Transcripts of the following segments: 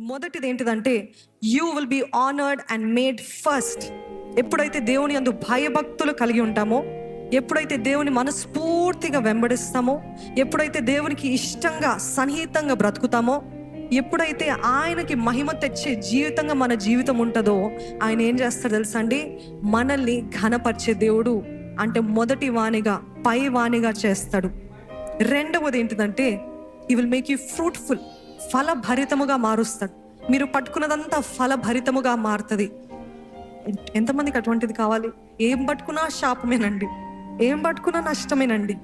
మొదటిది ఏంటిదంటే you will be honoured and made first ఎప్పుడైతే దేవుని అందు భయభక్తులు కలిగి ఉంటామో ఎప్పుడైతే దేవుని మనస్ఫూర్తిగా వెంబడిస్తామో ఎప్పుడైతే దేవునికి ఇష్టంగా సన్నిహితంగా బ్రతుకుతామో ఎప్పుడైతే ఆయనకి మహిమ తెచ్చే జీవితంగా మన జీవితం ఉంటుందో ఆయన ఏం చేస్తాడు తెలుసా అండి మనల్ని ఘనపరిచే దేవుడు అంటే మొదటి వాణిగా పై వాణిగా చేస్తాడు. రెండవది ఏంటిదంటే he will make you fruitful ఫలభరితముగా మారుస్తాడు. మీరు పట్టుకున్నదంతా ఫలభరితముగా మారుతుంది. ఎంతమందికి అటువంటిది కావాలి? ఏం పట్టుకున్నా శాపమేనండి. ఏం పట్టుకున్నా నష్టమేనండి.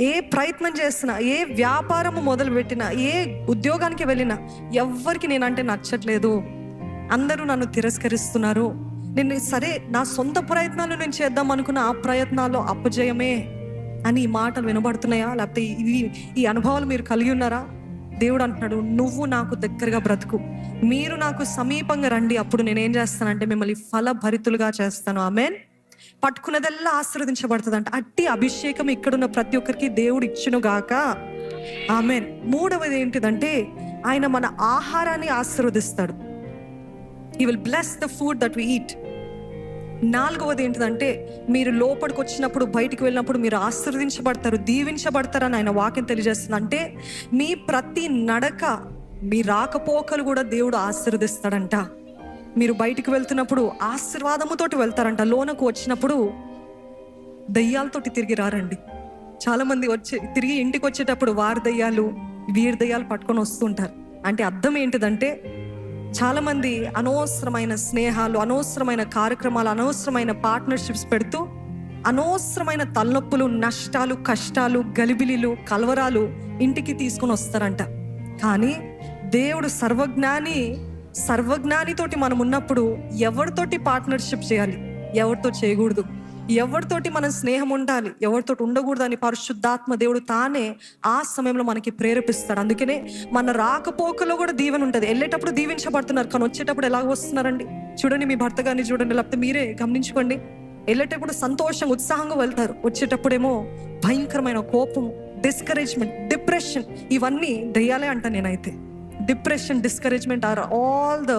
ఏ ప్రయత్నం చేసినా ఏ వ్యాపారము మొదలు పెట్టినా ఏ ఉద్యోగానికి వెళ్ళినా ఎవ్వరికి నేనంటే నచ్చట్లేదు. అందరూ నన్ను తిరస్కరిస్తున్నారు. నేను సరే నా సొంత ప్రయత్నాలు నేను చేద్దాం అనుకున్న ఆ ప్రయత్నాల్లో అపజయమే అని ఈ మాటలు వినబడుతున్నాయా? లేకపోతే ఇవి ఈ అనుభవాలు మీరు కలిగి ఉన్నారా? దేవుడు అంటున్నాడు నువ్వు నాకు దగ్గరగా బ్రతుకు. మీరు నాకు సమీపంగా రండి. అప్పుడు నేనేం చేస్తానంటే మిమ్మల్ని ఫలభరితులుగా చేస్తాను. ఆమెన్. పట్టుకున్నదల్లా ఆశీర్వదించబడుతుంది అంట అట్టి అభిషేకం ఇక్కడున్న ప్రతి ఒక్కరికి దేవుడు ఇచ్చును గాక. ఆమెన్. మూడవది ఏంటిదంటే ఆయన మన ఆహారాన్ని ఆశీర్వదిస్తాడు. He will bless the food that we eat నాలుగవది ఏంటిదంటే మీరు లోపలికి వచ్చినప్పుడు బయటికి వెళ్ళినప్పుడు మీరు ఆశీర్వదించబడతారు దీవించబడతారని ఆయన వాక్యం తెలియజేస్తుంది అంటే మీ ప్రతి నడక మీ రాకపోకలు కూడా దేవుడు ఆశీర్వదిస్తాడంట. మీరు బయటికి వెళ్తున్నప్పుడు ఆశీర్వాదముతోటి వెళ్తారంట. లోనకు వచ్చినప్పుడు దయ్యాలతోటి తిరిగి రారండి. చాలామంది వచ్చి తిరిగి ఇంటికి వచ్చేటప్పుడు వారి దయ్యాలు వీరి దయ్యాలు పట్టుకొని వస్తుంటారు. అంటే అర్థం ఏంటిదంటే చాలామంది అనవసరమైన స్నేహాలు అనవసరమైన కార్యక్రమాలు అనవసరమైన పార్ట్నర్షిప్స్ పెడుతూ అనవసరమైన తలనొప్పులు నష్టాలు కష్టాలు గలిబిలిలు కలవరాలు ఇంటికి తీసుకొని వస్తారంట. కానీ దేవుడు సర్వజ్ఞాని సర్వజ్ఞానితోటి మనం ఉన్నప్పుడు ఎవరితోటి పార్ట్నర్షిప్ చేయాలి? ఎవరితో చేయకూడదు? ఎవరితోటి మనం స్నేహం ఉండాలి ఎవరితోటి ఉండకూడదు అని పరిశుద్ధాత్మ దేవుడు తానే ఆ సమయంలో మనకి ప్రేరేపిస్తాడు. అందుకనే మన రాకపోకలో కూడా దీవెన ఉంటుంది. వెళ్ళేటప్పుడు దీవించబడుతున్నారు కానీ వచ్చేటప్పుడు ఎలా వస్తున్నారండి? చూడండి మీ భర్త గారిని చూడండి లేకపోతే మీరే గమనించుకోండి. వెళ్ళేటప్పుడు సంతోషంగా ఉత్సాహంగా వెళ్తారు. వచ్చేటప్పుడేమో భయంకరమైన కోపం డిస్కరేజ్మెంట్ డిప్రెషన్ ఇవన్నీ దెయ్యాలే అంట నేనైతే. Depression discouragement are all the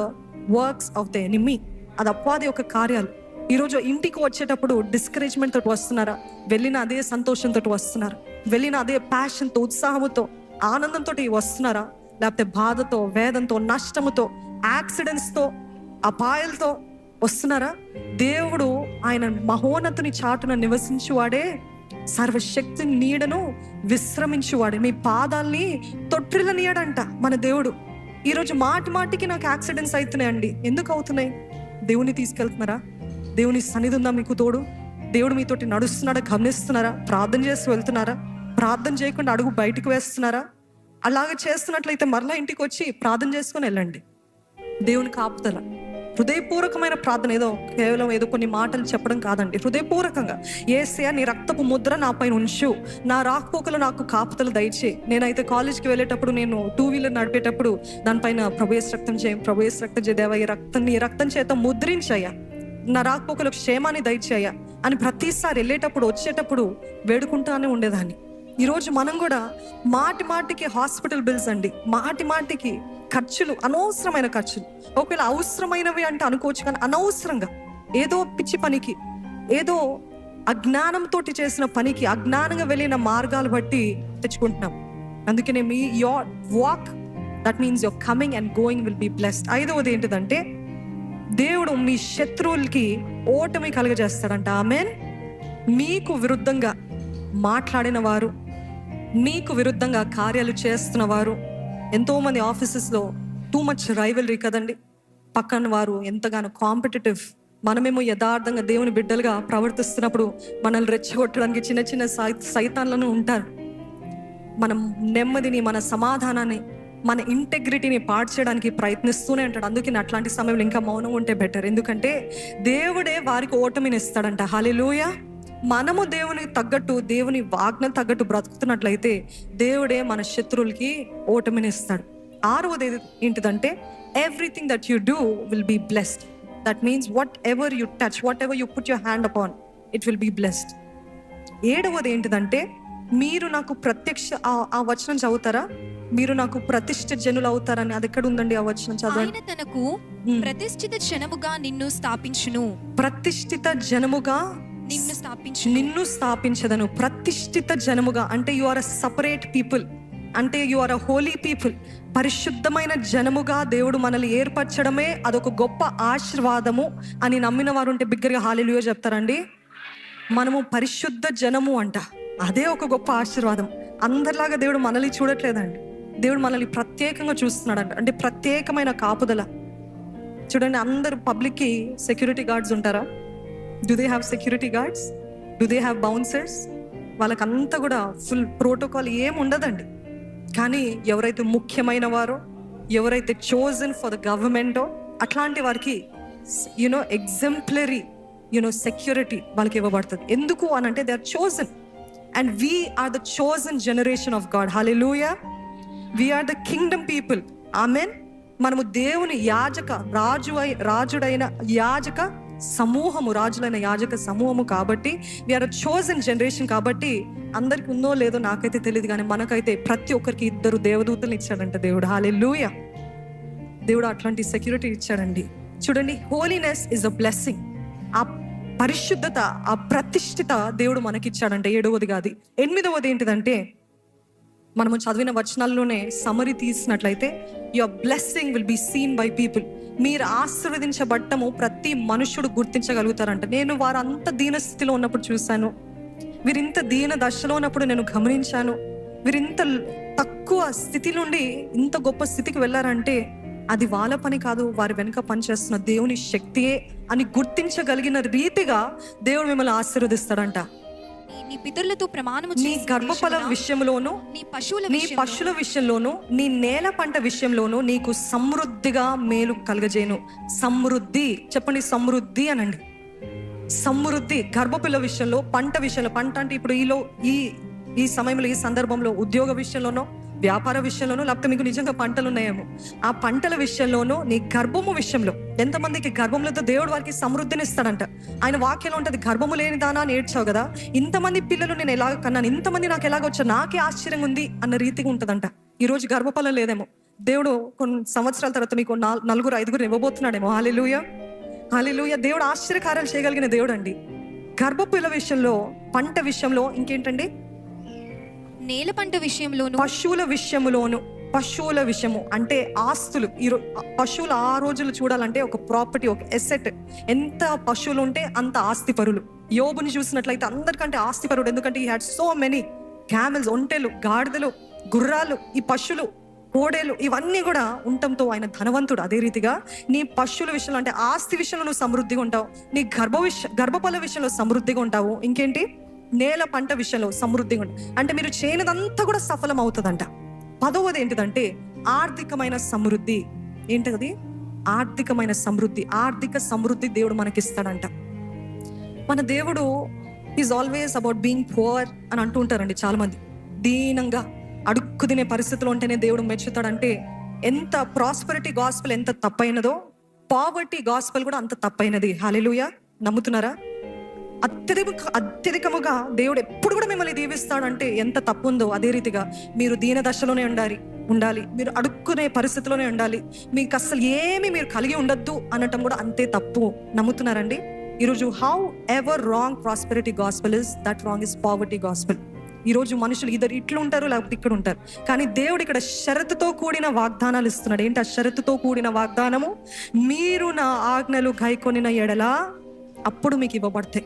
works of the enemy అది అప్వాది యొక్క కార్యాలు. ఈరోజు ఇంటికి వచ్చేటప్పుడు డిస్కరేజ్మెంట్ తోటి వస్తున్నారా? వెళ్ళిన అదే సంతోషంతో వస్తున్నారా? వెళ్ళిన అదే ప్యాషన్తో ఉత్సాహంతో ఆనందంతో వస్తున్నారా? లేకపోతే బాధతో వేదంతో నష్టముతో యాక్సిడెంట్స్తో అపాయాలతో వస్తున్నారా? దేవుడు ఆయన మహోన్నతుని చాటున నివసించువాడే సర్వశక్తి నీడను విశ్రమించువాడే. మీ పాదాల్ని తొట్టిల నీడంట మన దేవుడు. ఈరోజు మాటి మాటికి నాకు యాక్సిడెంట్స్ అవుతున్నాయండి. ఎందుకు అవుతున్నాయి? దేవుని తీసుకెళ్తున్నారా? దేవుని సన్నిధి ఉందా మీకు తోడు? దేవుడు మీతోటి నడుస్తున్నాడా? గమనిస్తున్నారా? ప్రార్థన చేసి వెళ్తున్నారా? ప్రార్థన చేయకుండా అడుగు బయటకు వేస్తున్నారా? అలాగ చేస్తున్నట్లయితే మరలా ఇంటికి వచ్చి ప్రార్థన చేసుకొని వెళ్ళండి. దేవుని కాపుదల. హృదయపూర్వకమైన ప్రార్థన ఏదో కేవలం ఏదో కొన్ని మాటలు చెప్పడం కాదండి. హృదయపూర్వకంగా ఏసయ నీ రక్తపు ముద్ర నా పైన ఉంచు. నా రాకపోకలు నాకు కాపుతలు దయచే. నేనైతే కాలేజ్కి వెళ్ళేటప్పుడు నేను టూ వీలర్ నడిపేటప్పుడు దానిపైన ప్రభేశ రక్తం చేయ ప్రభేశ రక్తం చేదేవా ఈ రక్తం నీ రక్తం చేత ముద్రించయ్యా. నా రాకపోకలు క్షేమాన్ని దయచేయ అని ప్రతిసారి వెళ్ళేటప్పుడు వచ్చేటప్పుడు వేడుకుంటానే ఉండేదాన్ని. ఈరోజు మనం కూడా మాటి మాటికి హాస్పిటల్ బిల్స్ అండి. మాటి మాటికి ఖర్చులు అనవసరమైన ఖర్చులు. ఒకవేళ అవసరమైనవి అంటే అనుకోవచ్చు కానీ అనవసరంగా ఏదో పిచ్చి పనికి ఏదో అజ్ఞానంతో చేసిన పనికి అజ్ఞానంగా వెళ్ళిన మార్గాలు బట్టి తెచ్చుకుంటున్నాం. అందుకనే మీ your walk that means your coming and going will be blessed ఐదవది ఏంటిదంటే దేవుడు మీ శత్రువులకి ఓటమి కలుగజేస్తాడంట. ఆమెన్. మీకు విరుద్ధంగా మాట్లాడిన వారు మీకు విరుద్ధంగా కార్యాలు చేస్తున్న వారు ఎంతోమంది ఆఫీసెస్లో టూ మచ్ రైవలరీ కదండి. పక్కన వారు ఎంతగానో కాంపిటేటివ్ మనమేమో యథార్థంగా దేవుని బిడ్డలుగా ప్రవర్తిస్తున్నప్పుడు మనల్ని రెచ్చగొట్టడానికి చిన్న చిన్న సై సైతాన్లను ఉంటారు. మనం నెమ్మదిని మన సమాధానాన్ని మన ఇంటెగ్రిటీని పాడు చేయడానికి ప్రయత్నిస్తూనే ఉంటాడు. అందుకే అట్లాంటి సమయంలో ఇంకా మౌనం ఉంటే బెటర్ ఎందుకంటే దేవుడే వారికి ఓటమిని ఇస్తాడంట హాలిలూయ మనము దేవునికి తగ్గట్టు దేవుని వాజ్ఞ తగ్గట్టు బ్రతుకుతున్నట్లయితే దేవుడే మన శత్రువులకి ఓటమిని ఇస్తాడు ఆరవది ఏంటిదంటే everything that you do will be blessed that means whatever you touch whatever you put your hand upon it will be blessed ఏడవది ఏంటిదంటే మీరు నాకు ప్రత్యక్ష ఆ- ఆ వచనం చదువుతారా? మీరు నాకు ప్రతిష్ఠ జనులు అవుతారని అది ఎక్కడ ఉందండి ఆ వచనం చదవండి. ఆయన తనకు. ప్రతిష్ఠిత జనముగా నిన్ను స్థాపించును. ప్రతిష్ఠిత జనముగా నిన్ను స్థాపించును. నిన్ను స్థాపించదను. ప్రతిష్ఠిత జనముగా అంటే you are a separate people అంటే you are a holy people పరిశుద్ధమైన జనముగా దేవుడు మనల్ని ఏర్పరచడమే అదొక గొప్ప ఆశీర్వాదము అని నమ్మిన వారు ఉంటే బిగ్గరగా హాలిలుయో చెప్తారండి. మనము పరిశుద్ధ జనము అంట. అదే ఒక గొప్ప ఆశీర్వాదం. అందరిలాగా దేవుడు మనల్ని చూడట్లేదండి. దేవుడు మనల్ని ప్రత్యేకంగా చూస్తున్నాడంట. అంటే ప్రత్యేకమైన కాపుదల. చూడండి అందరు పబ్లిక్కి సెక్యూరిటీ గార్డ్స్ ఉంటారా? Do they have security guards do they have bouncers వాళ్ళకంతా కూడా ఫుల్ ప్రోటోకాల్ ఏం ఉండదండి. కానీ ఎవరైతే ముఖ్యమైన వారో ఎవరైతే చోజన్ ఫర్ ద గవర్నమెంటో అట్లాంటి వారికి యునో ఎగ్జంప్లరీ యునో సెక్యూరిటీ వాళ్ళకి ఇవ్వబడుతుంది. ఎందుకు అని అంటే they are chosen and we are the chosen generation of God hallelujah we are the kingdom people amen మనము దేవుని యాజక రాజు అయి రాజుడైన యాజక సమూహము రాజులైన యాజక సమూహము కాబట్టి వీఆర్ చోజన్ జనరేషన్ కాబట్టి అందరికి ఉందో లేదో నాకైతే తెలియదు కానీ మనకైతే ప్రతి ఒక్కరికి ఇద్దరు దేవదూతలు ఇచ్చాడంట దేవుడు. హాలే లూయ దేవుడు అట్లాంటి సెక్యూరిటీ ఇచ్చాడండి. చూడండి హోలీనెస్ ఇస్ అ బ్లెస్సింగ్ ఆ పరిశుద్ధత ఆ ప్రతిష్ఠిత దేవుడు మనకిచ్చాడంట. ఏడవది కాదు. ఎనిమిదవది ఏంటిదంటే మనము చదివిన వచనాల్లోనే summary తీసినట్లయితే your blessing will be seen by people మీరు ఆశీర్వదించబడ్డము ప్రతి మనుషుడు గుర్తించగలుగుతారంట. నేను వారంత దీన స్థితిలో ఉన్నప్పుడు చూశాను. వీరింత దీన దశలో ఉన్నప్పుడు నేను గమనించాను. వీరింత తక్కువ స్థితి నుండి ఇంత గొప్ప స్థితికి వెళ్ళారంటే అది వాళ్ళ పని కాదు వారి వెనుక పనిచేస్తున్న దేవుని శక్తియే అని గుర్తించగలిగిన రీతిగా దేవుడు మిమ్మల్ని ఆశీర్వదిస్తాడంట. నీ- పితరులతో ప్రమాణము నీ గర్భఫల విషయంలోను నీ పశువుల నీ పశువుల విషయంలోను నీ నేల పంట విషయంలోను నీకు సమృద్ధిగా మేలు కలగజేయను. సమృద్ధి చెప్పండి సమృద్ధి అనండి. సమృద్ధి గర్భపిల్ల విషయంలో పంట విషయంలో పంట అంటే ఇప్పుడు ఈలో ఈ ఈ సమయంలో ఈ సందర్భంలో ఉద్యోగ విషయంలోనో వ్యాపార విషయంలోనో లేకపోతే మీకు నిజంగా పంటలు ఉన్నాయేమో ఆ పంటల విషయంలోనూ నీ గర్భము విషయంలో ఎంతమందికి గర్భములతో దేవుడు వారికి సమృద్ధిని ఇస్తాడంట ఆయన వాక్యంలో ఉంటుంది గర్భము లేని దానా అని ఏడ్చావు కదా? ఇంతమంది పిల్లలు నేను ఎలాగ కన్నాను? ఇంతమంది నాకు ఎలాగ వచ్చా నాకే ఆశ్చర్యంగా ఉంది అన్న రీతిగా ఉంటుందంట. ఈరోజు గర్భఫలం లేదేమో. దేవుడు కొన్ని సంవత్సరాల తర్వాత మీకు నలుగురు ఐదుగురు ఇవ్వబోతున్నాడేమో. హాలిలుయ! హాలిలుయ! దేవుడు ఆశ్చర్యకార్యాలు చేయగలిగిన దేవుడు అండి గర్భపిల్ల విషయంలో పంట విషయంలో ఇంకేంటండి? నేల పంట విషయంలోను? పశువుల విషయములోను పశువుల విషయము అంటే ఆస్తులు. ఈ రో- పశువులు ఆ రోజులు చూడాలంటే ఒక ప్రాపర్టీ ఒక ఎసెట్. ఎంత పశువులు ఉంటే అంత ఆస్తి పరులు యోబుని చూసినట్లయితే అందరికంటే ఆస్తి పరుడు ఎందుకంటే ఈ హ్యాడ్ సో మెనీ క్యామెల్స్ ఒంటెలు గాడిదలు గుర్రాలు ఈ పశువులు కోడేలు ఇవన్నీ కూడా ఉండటంతో ఆయన ధనవంతుడు. అదే రీతిగా నీ పశువుల విషయంలో అంటే ఆస్తి విషయంలో నువ్వు సమృద్ధిగా ఉంటావు. నీ గర్భ విష గర్భఫల విషయంలో సమృద్ధిగా ఉంటావు. ఇంకేంటి? నేల పంట విషయంలో సమృద్ధిగా ఉంటుంది అంటే మీరు చేయనిదంతా కూడా సఫలం అవుతుందంట పదవది ఏంటిదంటే ఆర్థికమైన సమృద్ధి. ఏంటది ఆర్థికమైన సమృద్ధి. ఆర్థిక సమృద్ధి దేవుడు మనకిస్తాడంట. మన దేవుడు is always about being poor అని అంటూ ఉంటారండి చాలామంది. దీనంగా అడుక్కు తినే పరిస్థితిలో ఉంటేనే దేవుడు మెచ్చుతాడంటే ఎంత ప్రాస్పరిటీ గాస్పల్ ఎంత తప్పైనదో పావర్టీ గాస్పల్ కూడా అంత తప్పైనది. హాలెలుయా నమ్ముతున్నారా? అత్యధిక అత్యధికముగా దేవుడు ఎప్పుడు కూడా మిమ్మల్ని దీవిస్తాడంటే ఎంత తప్పు ఉందో అదే రీతిగా మీరు దీన దశలోనే ఉండాలి ఉండాలి. మీరు అడుక్కునే పరిస్థితిలోనే ఉండాలి. మీకు అస్సలు ఏమి మీరు కలిగి ఉండొద్దు అనటం కూడా అంతే తప్పు. నమ్ముతున్నారండి? ఈరోజు however wrong prosperity gospel is that wrong is poverty gospel ఈరోజు మనుషులు ఇద్దరు ఇట్లు ఉంటారు లేకపోతే ఇక్కడ ఉంటారు. కానీ దేవుడు ఇక్కడ షరతుతో కూడిన వాగ్దానాలు ఇస్తున్నాడు. ఏంటి ఆ షరతుతో కూడిన వాగ్దానము? మీరు నా ఆజ్ఞలు గైకొనిన ఎడలా అప్పుడు మీకు ఇవ్వబడతాయి.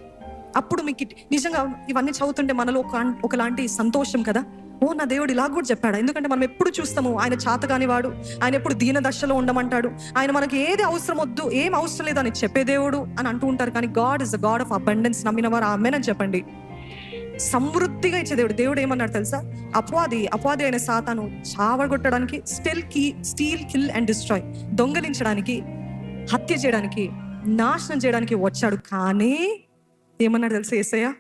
అప్పుడు మీకు నిజంగా ఇవన్నీ చదువుతుంటే మనలో ఒక ఒకలాంటి సంతోషం కదా? ఓ నా దేవుడు ఇలా కూడా చెప్పాడు? ఎందుకంటే మనం ఎప్పుడు చూస్తాము ఆయన చాతగాని వాడు ఆయన ఎప్పుడు దీన దశలో ఉండమంటాడు ఆయన మనకి ఏది అవసరం వద్దు ఏం అవసరం లేదు అని చెప్పే దేవుడు అని అంటూ ఉంటారు. కానీ God is the God of abundance నమ్మిన వారు ఆమెనని చెప్పండి. సమృద్ధిగా ఇచ్చే దేవుడు దేవుడు ఏమన్నాడు తెలుసా? అపవాది అపవాది అయిన సాతాను చావగొట్టడానికి స్టిల్ కీ స్టీల్ కిల్ అండ్ డిస్ట్రాయ్ దొంగలించడానికి హత్య చేయడానికి నాశనం చేయడానికి వచ్చాడు. కానీ ఏమన్నాడు తెలుసు ఏసయ్య?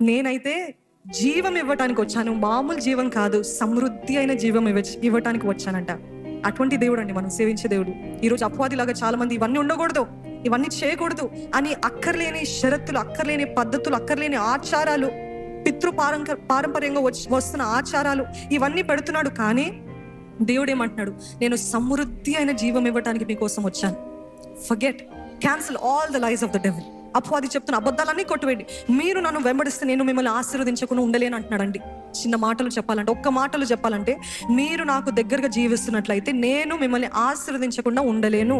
నేనైతే జీవం ఇవ్వటానికి వచ్చాను. మామూలు జీవం కాదు సమృద్ధి అయిన జీవం ఇవ్వ ఇవ్వటానికి వచ్చానంట. అటువంటి దేవుడు అండి మనం సేవించే దేవుడు. ఈరోజు అపవాదిలాగా చాలా మంది ఇవన్నీ ఉండకూడదు ఇవన్నీ చేయకూడదు అని అక్కర్లేని షరతులు అక్కర్లేని పద్ధతులు అక్కర్లేని ఆచారాలు పితృ పారంక పారంపర్యంగా వచ్చి వస్తున్న ఆచారాలు ఇవన్నీ పెడుతున్నాడు కానీ దేవుడు ఏమంటున్నాడు నేను సమృద్ధి అయిన జీవం ఇవ్వటానికి మీకోసం వచ్చాను. Forget cancel all the life of the devil అపవాది చెప్తున్న అబద్ధాలన్నీ కొట్టువేయండి. మీరు నన్ను వెంబడిస్తే నేను మిమ్మల్ని ఆశీర్వదించకుండా ఉండలేను అంటున్నాడండి. చిన్న మాటలు చెప్పాలంటే ఒక్క మాటలు చెప్పాలంటే మీరు నాకు దగ్గరగా జీవిస్తున్నట్లయితే నేను మిమ్మల్ని ఆశీర్వదించకుండా ఉండలేను.